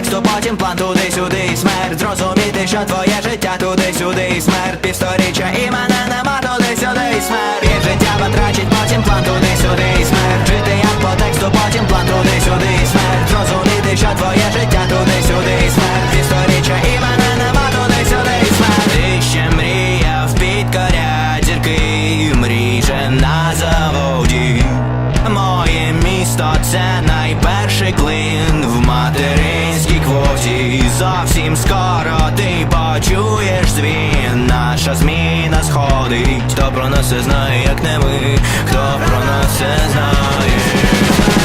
тексту, потім план. Туди-сюди смерть. Зрозуміти, що твоє життя. Туди-сюди смерть. Півсторіччя і мене нема. Туди-сюди смерть. І життя потрачить, потім план. Туди-сюди смерть. Жити як по тексту, потім план. Туди-сюди смерть. Зрозуміти, що твоє життя. Туди-сюди смерть. Півсторіччя і мене нема. Туди-сюди смерть. Ти ще мріяв підкорять зірки Мрій же на заводі. Моє місто це найперший клин в материнській квоті. Зовсім скоро ти почуєш дзвін. Наша зміна сходить. Хто про нас все знає, як не ми, хто про нас все знає.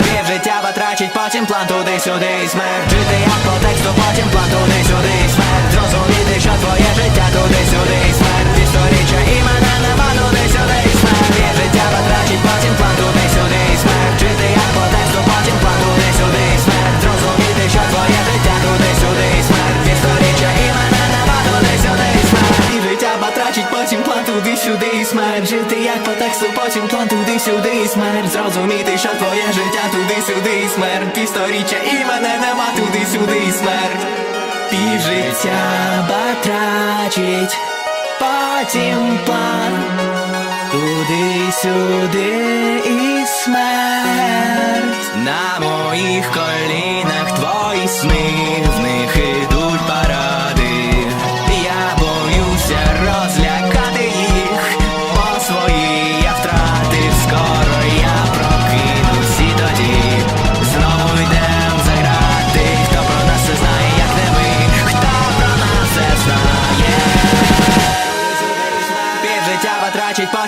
Пів життя потрачить, потім план туди-сюди смерть. Жити як по тексту, потім план туди-сюди смерть. План туди-сюди і смерть. Жити як по тексту, потім план туди-сюди і смерть. Зрозуміти, що твоє життя туди-сюди і смерть. Півсторіччя і мене нема туди-сюди і смерть. Півжиття батрачить, потім план туди-сюди і смерть. На моїх колінах твої сни,